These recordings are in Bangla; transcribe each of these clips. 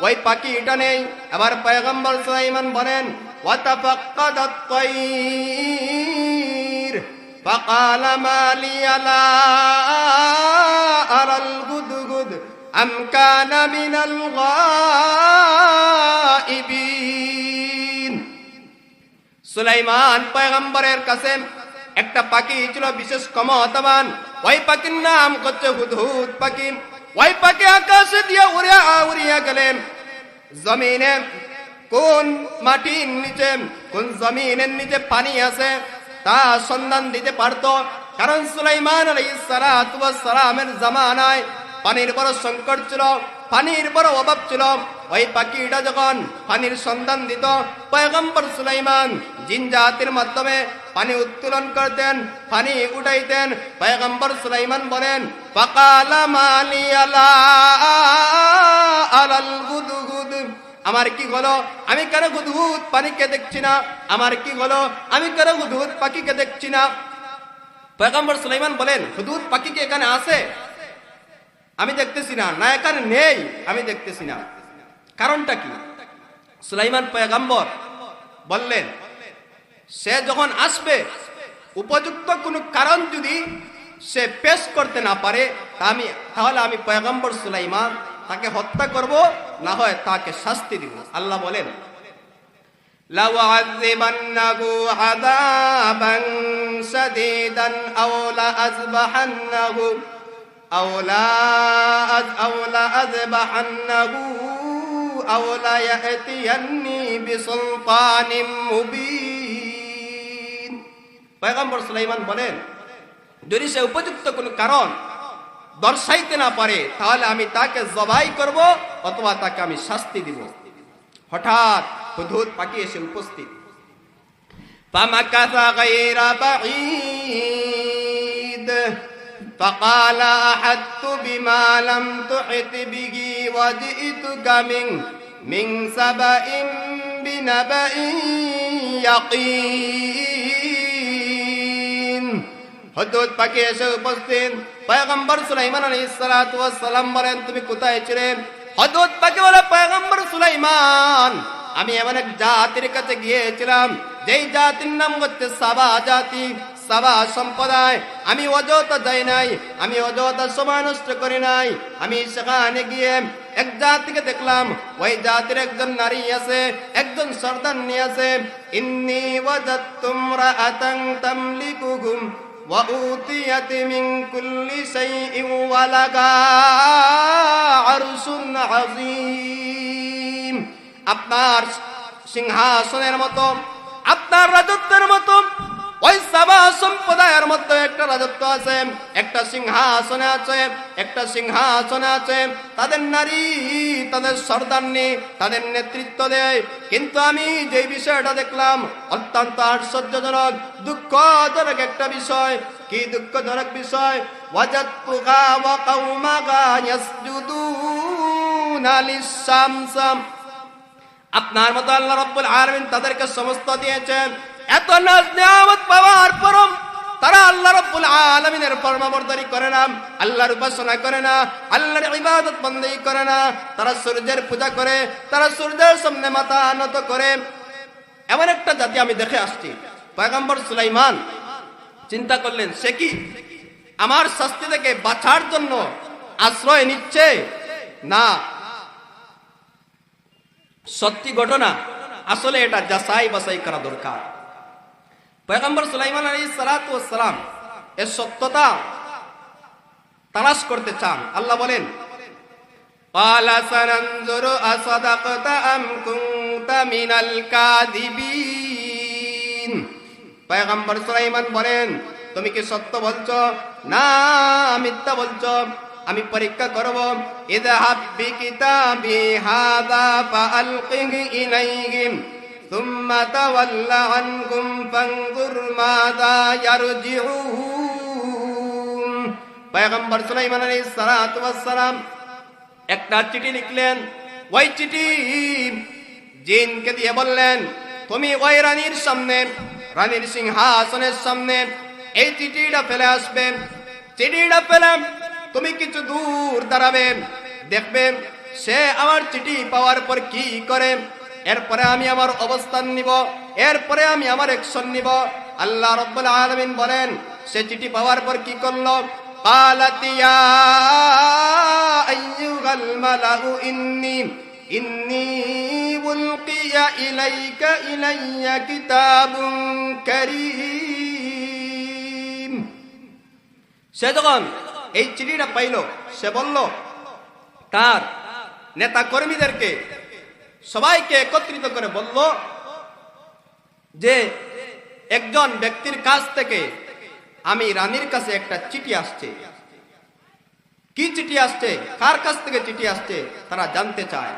ওই পাখি এটা নেই আবার পয়গম্বর সুলাইমান বলেন وتفقد الطير فقال ما لي لا أرى الهدهد أم كان من الغائبين সুলাইমান পয়গম্বরের কাছে একটা পাখি ছিল বিশেষ ক্ষমতাবান ওই পাখির নাম হচ্ছে হুদহুদ পাখি ওই পাখি আকাশে দিয়ে উড়িয়া উড়িয়া গেলেন জমিনে কোন মাটির নিচে কোন জমিনের নিচে পানি আছে তা সন্ধান দিতে পারতো কারণ সুলাইমান সালামের জামানায় পানির বড় সংকট ছিল পানির বড় অভাব ছিল ওই পাখিটা যখন পানির সন্ধান দিত পয়গম্বর সুলাইমান জিন জাতির মাধ্যমে পানি উত্তোলন করতেন, পানি উঠাইতেন। পয়গম্বর সুলাইমান বলেন পাকালা আমার কি হলো? আমি কেন গুদগুদ পানিকে দেখছি না? আমার কি হলো? আমি কেন গুদগুদ পাখিকে দেখছি না? পয়গম্বর সুলাইমান বলেন হুদুদ পাখি কি এখানে আছে? আমি দেখতেছি না না এখানে নেই, আমি দেখতেছি না। কারণটা কি? সুলাইমান পয়গম্বর বললেন সে যখন আসবে উপযুক্ত কোনো কারণ যদি সে পেশ করতে না পারে তা আমি তাহলে আমি পয়গম্বর সুলাইমান তাকে হত্যা করব না হয় তাকে শাস্তি দিব আল্লাহ বলেন لأعذبنه عذابا شديدا أو لأذبحنه أو لا أو لأذبحنه أو ليأتيني بسلطان مبين পয়গম্বর সুলাইমান বলেন যদি সে উপযুক্ত কোনো কারণ দর্শাইতে না পারে তাহলে আমি তাকে জবাই করব অথবা তাকে আমি শাস্তি দিব হঠাৎ হুদহুদ পাখি এসে উপস্থিত فمكث غير بعيد فقال أحدت بما لم تحط به وجئتك من من سبأ بنبأ يقين হদ্দুদ পাখি এসে উপস্থিত। পয়গম্বর সুলাইমান সালাতু সালাম বলেন, তুমি কোথায় ছিলে? হদ্দুদ পাখি বলে, পয়গম্বর সুলাইমান, আমি এমন এক জাতির কাছে গিয়েছিলাম, যেই জাতির নাম হচ্ছে সাবা জাতি, সাবা সম্প্রদায়। আমি অযথা যাই নাই, আমি অযথা সময় নষ্ট করি নাই। আমি সেখানে গিয়ে এক জাতিকে দেখলাম, ওই জাতির একজন নারী আছে, একজন সর্দান্নি আছে। ইন্নি ওয়াজাতুম রাআতান তামলিকুহুম وأوتيت من كل شيء ولها عرش عظيم আপনার সিংহাসনের মতো আপনার রাজত্বের মতো ওই সাবা সম্প্রদায়ের মধ্যে একটা রাজত্ব আছে, একটা সিংহাসনে আছে, একটা সিংহাসনে আছে। তাদের নারী, তাদের সর্দান্নি তাদের নেতৃত্ব দেয়। কিন্তু আমি যে বিষয়টা দেখলাম, অত্যন্ত আশ্চর্যজনক, দুঃখজনক একটা বিষয়। কি দুঃখজনক বিষয়? আপনার মতো আল্লাহ রব্বুল আলামিন তাদেরকে সমস্ত দিয়েছেন। এত নাজ নিয়ামত পাওয়ার পরম তারা আল্লাহ রব্বুল আলামিনের ফরমাবরদারি করে না, আল্লাহর উপাসনা করে না, আল্লাহর ইবাদত বন্দেই করে না। তারা সূর্যের পূজা করে, তারা সূর্যের সামনে মাথা নত করে। এমন একটা জাতি আমি দেখে আসছি, পয়গম্বর সুলাইমান। চিন্তা করলেন, সে কি? আমার শাস্তি থেকে বাঁচার জন্য আশ্রয় নিচ্ছে? না। সত্যি ঘটনা, আসলে এটা যাচাই বাছাই করা দরকার। পয়গম্বর সুলাইমান আলী সালাতাম এর সত্যতা তালাশ করতে চান। আল্লাহ বলেন বলেন তুমি কি সত্য বলছো? না মিথ্যা বলছো। আমি পরীক্ষা করব। হাবি কিতাবি হাদা ফাআলকিহি ইলাইহিম। একটা চিঠি লিখলেন। ওই চিঠি জিনকে দিয়ে বললেন, তুমি ওই রানীর সামনে, রানীর সিংহাসনের সামনে এই চিঠিটা ফেলে আসবে। চিঠিটা ফেলে তুমি কিছু দূর দাঁড়াবে। দেখবে সে আমার চিঠি পাওয়ার পর কি করে? এরপরে আমি আমার অবস্থান নিব এরপরে আমি আমার অ্যাকশন নিব আল্লাহ রব্বুল আলামিন বলেন সে চিঠি পাওয়ার পর কি করলো قالت يا أيها الملأ إني إني ألقي إليك إلي كتاب كريم সে যখন এই চিঠিটা পাইল সে বলল তার নেতা কর্মীদেরকে সবাইকে একত্রিত করে বলল যে একজন ব্যক্তির কাছ থেকে আমি রানীর কাছে একটা চিঠি আসছে। কি চিঠি আসছে? কার কাছ থেকে চিঠি আসছে? তারা জানতে চায়।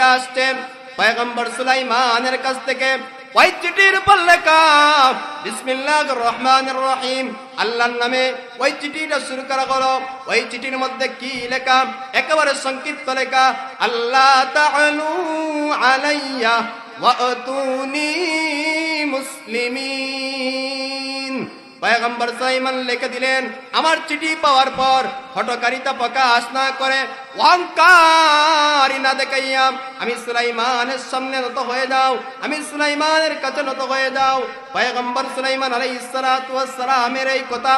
আসছে পয়গম্বর সুলাইমানের কাছ থেকে ওই চিঠির উপর লেখা বিসমিল্লাহ রহমান রহিম, আল্লাহর নামে ওই চিঠিটা শুরু করা হলো। ওই চিঠির মধ্যে কি লেখা? একেবারে সংক্ষিপ্ত লেখা, আল্লাহ তাআলু আলাইয়া ওয়াতুনি মুসলিমিন। পয়গম্বর সাইমান লিখে দিলেন আমার চিঠি পাওয়ার পর হটকারিতা প্রকাশ না করে অহংকারী না দেখাইয়া আমি সুলাইমানের সামনে নত হয়ে যাও আমি সুলাইমানের কাছে নত হয়ে যাও পয়গম্বর সুলাইমান আলাইহিস সালাতু ওয়াস সালামের এই কথা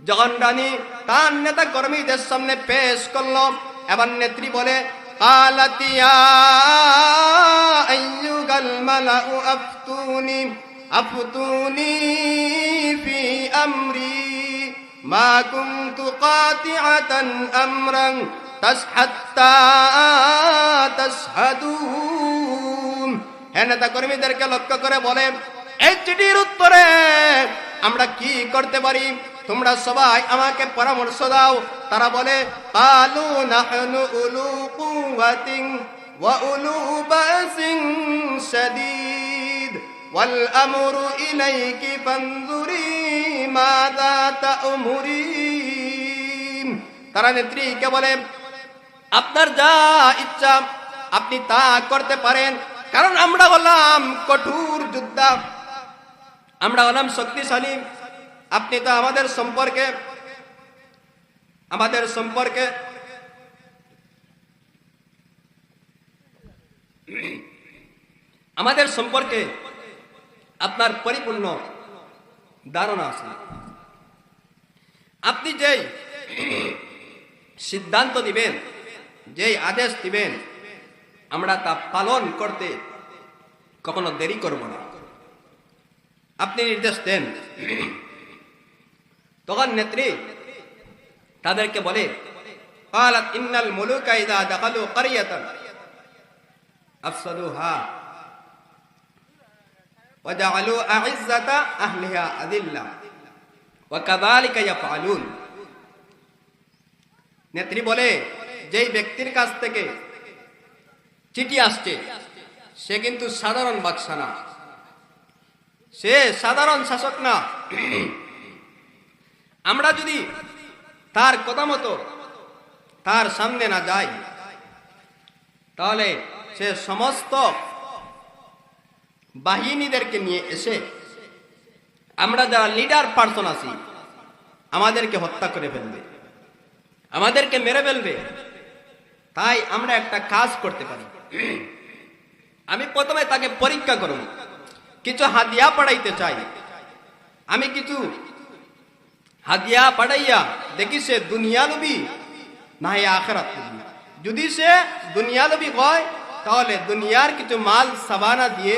যখন রানী তার নেতা কর্মীদের সামনে পেশ করলো এবার নেত্রী বলে قالت يا أيها الملأ أفتوني أفتوني في أمري ما كنت قاطعة أمرا تس- حتى تشهدون হ্যাঁ নেতা কর্মীদেরকে লক্ষ্য করে বলে এই চিঠির উত্তরে আমরা কি করতে পারি তোমরা সবাই আমাকে পরামর্শ দাও তারা বলে কালু নাহনু উলু কুওয়াতিন ওয়া উলু বাসিন শাদীদ আমরু ইলাইকি ফানজুরি মাযা তা'মুরিন তারা নেত্রীকে বলে, আপনার যা ইচ্ছা, আপনি তা করতে পারেন। কারণ আমরা হলাম কঠোর যোদ্ধা। আমরা হলাম শক্তিশালী। আপনি তো আমাদের সম্পর্কে আমাদের সম্পর্কে আমাদের সম্পর্কে আপনার পরিপূর্ণ ধারণা আছে আপনি যেই সিদ্ধান্ত দিবেন যেই আদেশ দিবেন আমরা তা পালন করতে কখনো দেরি করব না আপনি নির্দেশ দেন তখন নেত্রী তাদেরকে বলে قالت إن الملوك إذا دخلوا قرية أفسدوها وجعلوا أعزة أهلها أذلة وكذلك يفعلون নেত্রী বলে যেই ব্যক্তির কাছ থেকে চিঠি আসছে সে কিন্তু সাধারণ বাদশা না সে সাধারণ শাসক না আমরা যদি তার কথা মতো তার সামনে না যাই তাহলে সে সমস্ত বাহিনীদেরকে নিয়ে এসে আমরা যারা লিডার পার্সন আছি, আমাদেরকে হত্যা করে ফেলবে, আমাদেরকে মেরে ফেলবে। তাই আমরা একটা কাজ করতে পারি। আমি প্রথমে তাকে পরীক্ষা করব কিছু হাদিয়া পাঠাইতে চাই। আমি কিছু হাদিয়া পাঠাইয়া দেখি সে দুনিয়া নবী না আখেরাত যদি সে দুনিয়া নবী হয়, তাহলে দুনিয়ার কিছু মাল সাবানা দিয়ে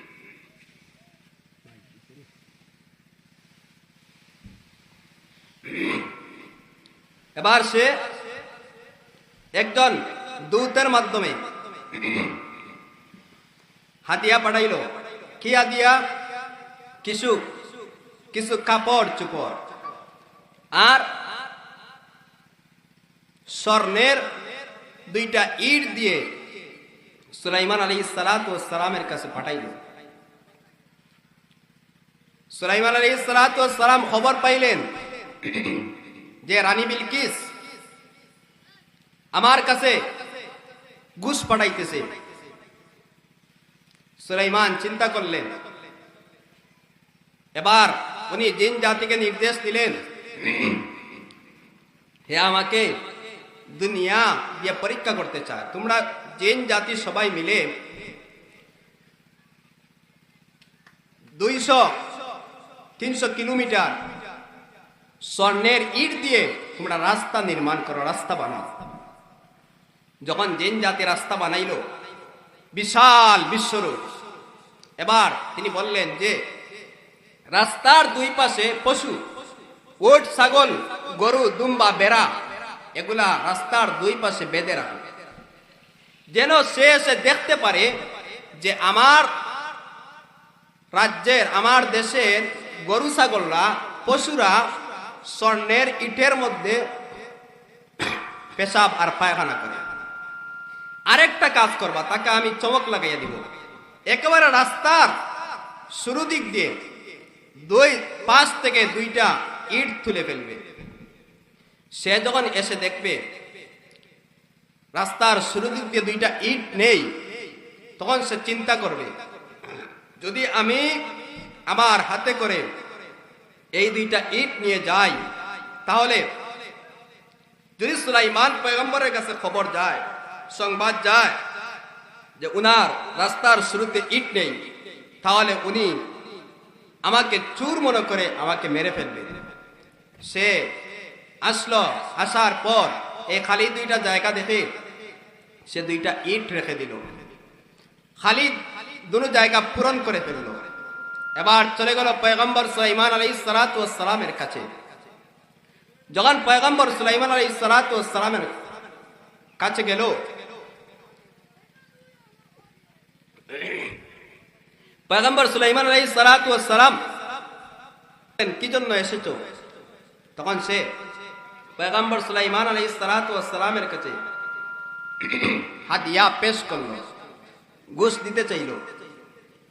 এবার সে একজন দূতের মাধ্যমে হাতিয়া পাঠাইল। কি হাতিয়া? কিছু কিছু কাপড় চুপড়। আর স্বর্ণের দুইটা ইট দিয়ে সুলাইমান আলী সালাত ও সালামের কাছে পাঠাইল। সুলাইমান আলী সালাত ও সালাম খবর পাইলেন যে রানী বিলকিস আমার কাছে ঘুষ পাঠাইতেছে। সুলাইমান চিন্তা করলেন। এবার উনি জিন জাতিকে নির্দেশ দিলেন, হে আমাকে দুনিয়া দিয়ে পরীক্ষা করতে চায়। তোমরা জিন জাতি সবাই মিলে দুইশো, তিনশো কিলোমিটার স্বর্ণের ইট দিয়ে তোমরা রাস্তা নির্মাণ করো, রাস্তা বানাও। যখন জেন জাতি রাস্তা বানাইল, বিশাল বিশ্বরূপ। এবার তিনি বললেন যে, রাস্তার দুই পাশে পশু ওট ছাগল, গরু, দুম্বা, বেড়া, এগুলা রাস্তার দুই পাশে বেঁধে রাখে। যেন সে এসে দেখতে পারে যে আমার রাজ্যের, আমার দেশের গরু, ছাগলরা, পশুরা স্বর্ণের ইটের মধ্যে পেশাব আর পায়খানা করে। আরেকটা কাজ করবা, তাকে আমি চমক লাগাইয়া দিব। একেবারে রাস্তার শুরু দিক দিয়ে দুই, পাশ থেকে দুইটা ইট তুলে ফেলবে। সে যখন এসে দেখবে রাস্তার শুরু দিক দিয়ে দুইটা ইট নেই, তখন সে চিন্তা করবে, যদি আমি আমার হাতে করে এই দুইটা ইট নিয়ে যাই তাহলে যদি সুলাইমান পয়গম্বরের কাছে খবর যায়, সংবাদ যায় যে উনার রাস্তার শুরুতে ইট নেই, তাহলে উনি আমাকে চুর মনে করে আমাকে মেরে ফেলবে। সে আসলো, আসার পর এই খালি দুইটা জায়গা দেখে সে দুইটা ইট রেখে দিল। খালি দুটো জায়গা পূরণ করে ফেলল। এবার চলে গেল পয়গম্বর সুলাইমান আলী সালাত ও সালামের কাছে। যখন পয়গম্বর সুলাইমান আলী সালাত ও সালামের কাছে গেল, পয়গম্বর সুলাইমান আলী সালাত ও সালাম কি জন্য এসেছ? তখন সে পয়গম্বর সুলাইমান আলী সালাত ও সালামের কাছে হাদিয়া পেশ করল, ঘুষ দিতে চাইল।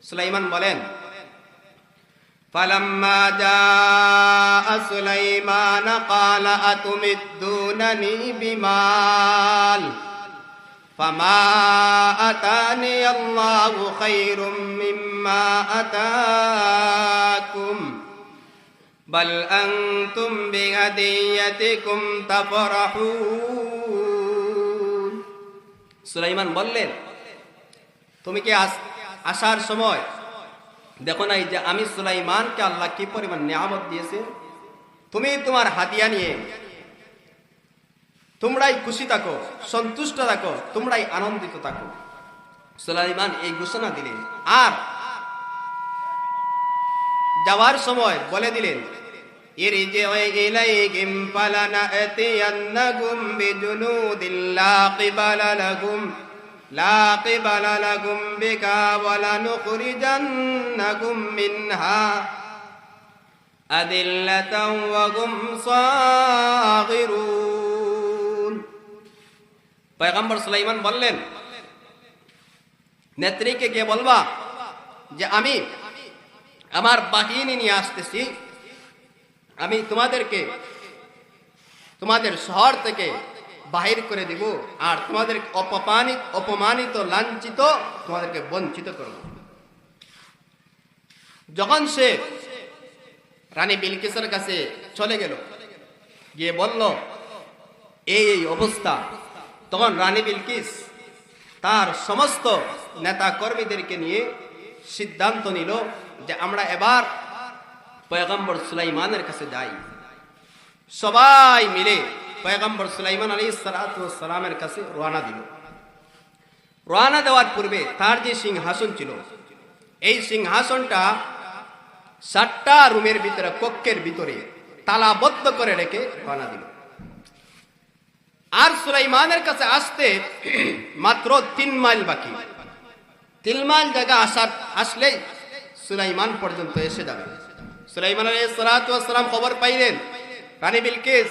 সুলাইমান বলেন فلما جاء سليمان قال أتمدونني بمال فما أتاني الله خير مما أتاكم بل أنتم بهديتكم تفرحون সুলাইমান বললেন তুমি কি আস- আসার সময় দেখো নাই যে আমি সুলাইমানকে আল্লাহ কি পরিমাণ নিয়ামত দিয়েছে তুমি তোমার হাতিয়া নিয়ে তোমরাই খুশি থাকো সন্তুষ্ট থাকো তোমরাই আনন্দিত থাকো সুলাইমান এই ঘোষণা দিলেন আর যাওয়ার সময় বলে দিলেন ارجع إليهم فلنأتينكم بجنود لا قبل لكم لا قبل لكم بك ولنخرجنكم منها أذلة وهم صاغرون পয়গম্বর সুলাইমান বললেন নেত্রীকে গিয়ে বলবা যে আমি আমার বাহিনী নিয়ে আসতেছি আমি তোমাদেরকে তোমাদের শহর থেকে বাহির করে দিব। আর তোমাদের অপমানিত অপমানিত, লাঞ্ছিত তোমাদেরকে বঞ্চিত করব। যখন সে রানী বিলকিসের কাছে চলে গেল, গিয়ে বলল, এই এই অবস্থা। তখন রানী বিলকিস তার সমস্ত নেতা কর্মীদেরকে নিয়ে সিদ্ধান্ত নিল যে আমরা এবার পয়গম্বর সুলাইমানের কাছে যাই। সবাই মিলে পয়গম্বর সুলাইমান আলী সালামের কাছে রওনা দিল। রওনা দেওয়ার পূর্বে তার যে সিংহাসন ছিল, এই সিংহাসনটা সাতটা রুমের ভিতরে, কক্ষের ভিতরে তালাবদ্ধ করে রেখে রওনা দিল। আর সুলাইমানের কাছে আসতে মাত্র তিন মাইল বাকি। তিন মাইল জায়গা আসার, আসলেই সুলাইমান পর্যন্ত এসে যাবে। সুলাইমান সালাম খবর পাইলেন। রানী বিলকিস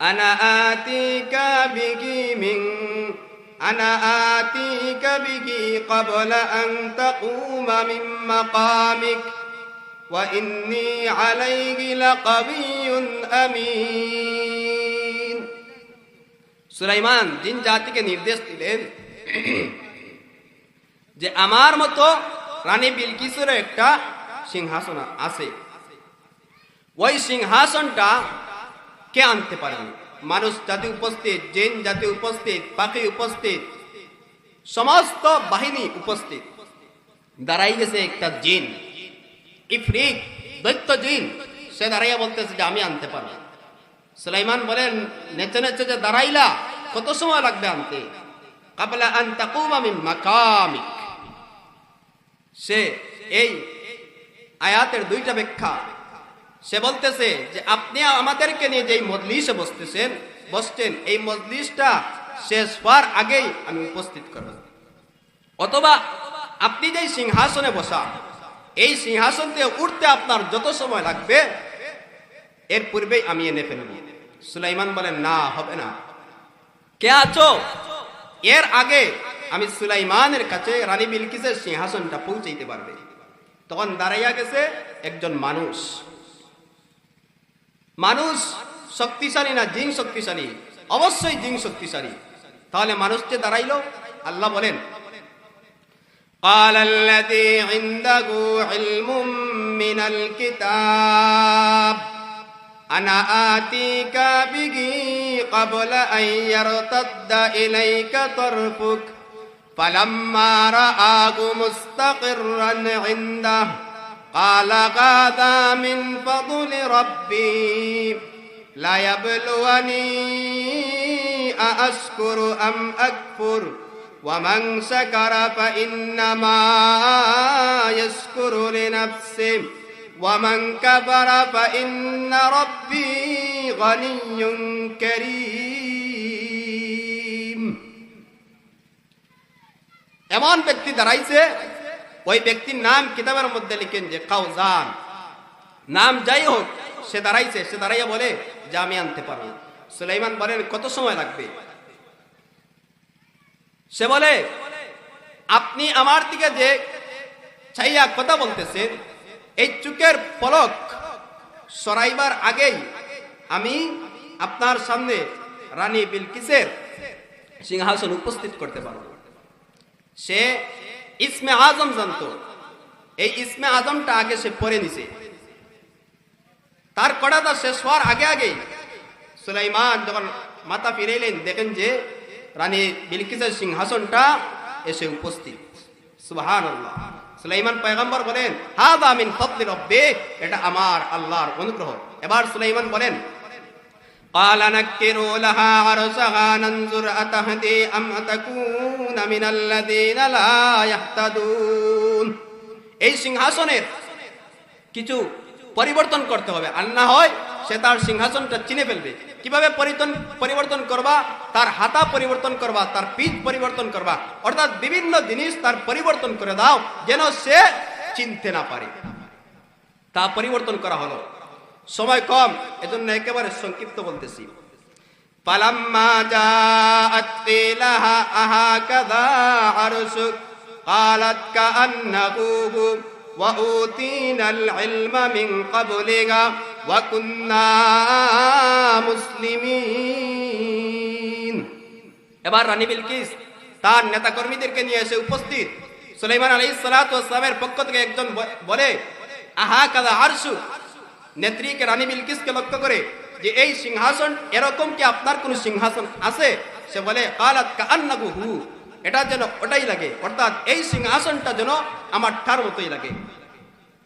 أنا آتيك به من أنا آتيك به قبل أن تقوم من مقامك وإني عليه لقوي أمين সুলাইমান জিন জাতিকে নির্দেশ দিলেন যে আমার মতো রানী বিলকিসের একটা সিংহাসন আছে ওই সিংহাসনটা কে আনতে পারেন? মানুষ জাতি উপস্থিত, জিন জাতি উপস্থিত, পাখি উপস্থিত, সমস্ত বাহিনী উপস্থিত। দাঁড়াই গেছে একটা জিন ইফরিক দৈত্য জিন। সে দাঁড়াইয়া বলতেছে যে আমি আনতে পারব। সুলাইমান বলেন, নেচে নেচে যে দাঁড়াইলা, কত সময় লাগবে আনতে? কাবলা আন তাকুমা মিন মাকামিক। সে এই আয়াতের দুইটা ব্যাখ্যা সে বলতেছে যে, আপনি আমাদেরকে নিয়ে যে মজলিসে বসতেছেন, বসছেন, এই মজলিসটা শেষ হওয়ার আগেই আমি উপস্থিত করব। অথবা আপনি যেই সিংহাসনে বসা, এই সিংহাসন থেকে উঠতে আপনার যত সময় লাগবে, এর পূর্বেই আমি এনে ফেলব। সুলাইমান বলেন, না, হবে না। কে আছো? এর আগে আমি সুলাইমানের কাছে রানী বিলকিসের সিংহাসনটা পৌঁছাইতে পারবে। তখন দাঁড়াইয়া গেছে একজন মানুষ। মানুষ শক্তিশালী না জিন শক্তিশালী অবশ্যই জিন শক্তিশালী তাহলে মানুষ যে দাঁড়াইলো আল্লাহ বলেন قال الذي عنده علم من الكتاب أنا آتيك به قبل أن يرتد إليك طرفك فلما رآه مستقرا عنده قال هذا من فضل ربي لا يبلوني أأشكر أم أكفر ومن شكر فإنما يشكر لنفسه ومن كفر فإن ربي غني كريم এমন ব্যক্তি দাঁড়াইছে ওই ব্যক্তির নাম কিতাবের মধ্যে লিখেন যে কাউজান। নাম যাই হোক, সে দাঁড়াইছে, সে দাঁড়াইয়া বলে, যে আমি আনতে পারব। সুলাইমান বলেন, কত সময় লাগবে? সে বলে, আপনি আমার দিকে যে চাইয়া কথা বলতেছেন, এই চুকের পলক সরাইবার আগেই আমি আপনার সামনে রানী বিলকিসের সিংহাসন উপস্থিত করতে পারব। সে ইসমে আজম জানত। এই ইসমে আজমটা আগে সে পরে নিছে। তার কড়াটা শেষ হওয়ার আগে আগেই সুলাইমান যখন মাথা ফিরাইলেন, দেখেন যে রানী বিলকিসের সিংহাসনটা এসে উপস্থিত। সুবাহান সুলাইমান পয়গম্বর বলেন হাদা মিন ফদলি রব্বে। এটা আমার আল্লাহর অনুগ্রহ। এবার সুলাইমান বলেন قال نكروا لها عرشها ننظر أتهدي أم تكون من الذين لا يهتدون এই সিংহাসনের কিছু পরিবর্তন করতে হবে আর না হয় সে তার সিংহাসনটা চিনে ফেলবে কিভাবে পরিবর্তন পরিবর্তন করবা তার হাতা পরিবর্তন করবা তার পিঠ পরিবর্তন করবা অর্থাৎ বিভিন্ন জিনিস তার পরিবর্তন করে দাও যেন সে চিনতে না পারে তা পরিবর্তন করা হলো সময় কম এজন্য একেবারে সংক্ষিপ্ত বলতেছি পালাম্মা জাআত কিলাহা আহাকাযা আরশুক قالت كأنه هو وأوتينا العلم من قبلها وكنا مسلمين এবার রানী বিলকিস তার নেতা কর্মীদেরকে নিয়ে এসে উপস্থিত সুলাইমান আলী সালামের পক্ষ থেকে একজন ব- বলে আহা কাদা আরশু নেত্রীকে রানী বিলকিসকে লক্ষ্য করে যে এই সিংহাসন এরকম কি আপনার কোন সিংহাসন আছে সে বলে কালাত কান্নাগু হু এটা যেন ওটাই লাগে অর্থাৎ এই সিংহাসনটা যেন আমার ঠার মতোই লাগে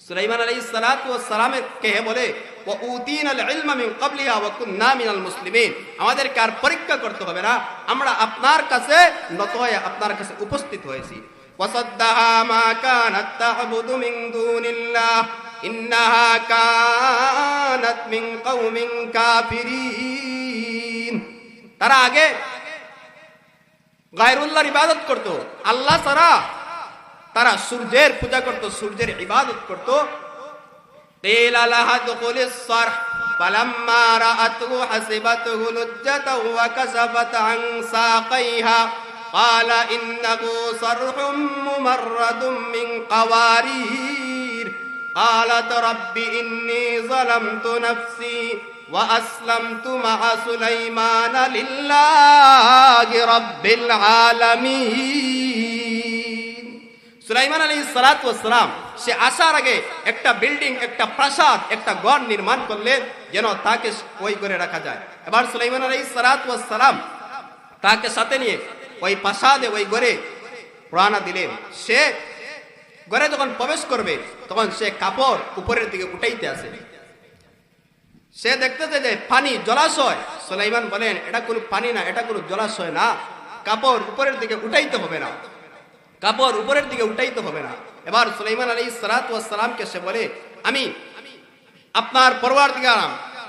সুলাইমান আলাইহিস সালাতু ওয়াস সালামের কে বলে ওয়া উতিনাল ইলমা মিন ক্বাবলিহা ওয়া কুননা মিনাল মুসলিমিন আমাদেরকে আর পরীক্ষা করতে হবে না আমরা আপনার কাছে নত হয়ে আপনার কাছে উপস্থিত হয়েছি وصدها ما كانت تعبد من دون الله إنها كانت من قوم كافرين তারা আগে গায়রুল্লাহর ইবাদত করত আল্লাহ ছাড়া তারা সূর্যের পূজা করত সূর্যের ইবাদত করত قيل لها ادخل الصرح فلما رأته حسبته لجة وكسفت عن ساقيها قال إنه صرح ممرد من قوارير قالت رب إني ظلمت نفسي وأسلمت مع سليمان لله رب العالمين সুলাইমান আলী সালাতাম সে আসার আগে একটা বিল্ডিং একটা প্রাসাদ একটা গড় নির্মাণ করলে যেন তাকে ওই করে রাখা যায় এবার সুলাইমান আলী সালাতাম তাকে সাথে নিয়ে ওই প্রাসাদে ওই গড়ে প্রাণা দিলেন সে ঘরে যখন প্রবেশ করবে, তখন সে কাপড় উপরের দিকে উঠাইতে আসে। সে দেখতেছে যে পানি জলাশয়। সোলাইমান বলেন, এটা কোনো পানি না, এটা কোনো জলাশয় না। কাপড় উপরের দিকে উঠাইতে হবে না। কাপড় উপরের দিকে উঠাইতে হবে না। এবার সুলাইমান আলী সালাতামকে সে বলে, আমি আপনার পরওয়ার দিগার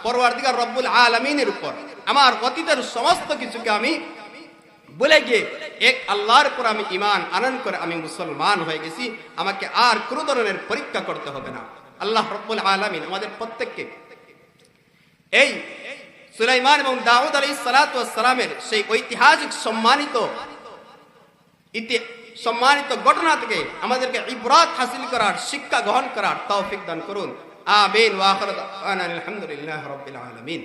পরওয়ার দিগার রব্বুল আলমিনের উপর, আমার অতীতের সমস্ত কিছুকে আমি বলে গিয়ে, এক আল্লাহর উপর আমি ইমান আনন্দ করে আমি মুসলমান হয়ে গেছি, আমাকে আর কোনো ধরনের পরীক্ষা করতে হবে না। আল্লাহ রব্বুল আলমিন আমাদের প্রত্যেককে এই সুলাইমান এবং দাউদ আলী সালাতামের সেই ঐতিহাসিক সম্মানিত সম্মানিত ঘটনা থেকে আমাদেরকে ইবরাত হাসিল করার, শিক্ষা গ্রহণ করার তৌফিক দান করুন। আমিন আলহামদুলিল্লাহি রাব্বিল আলামিন।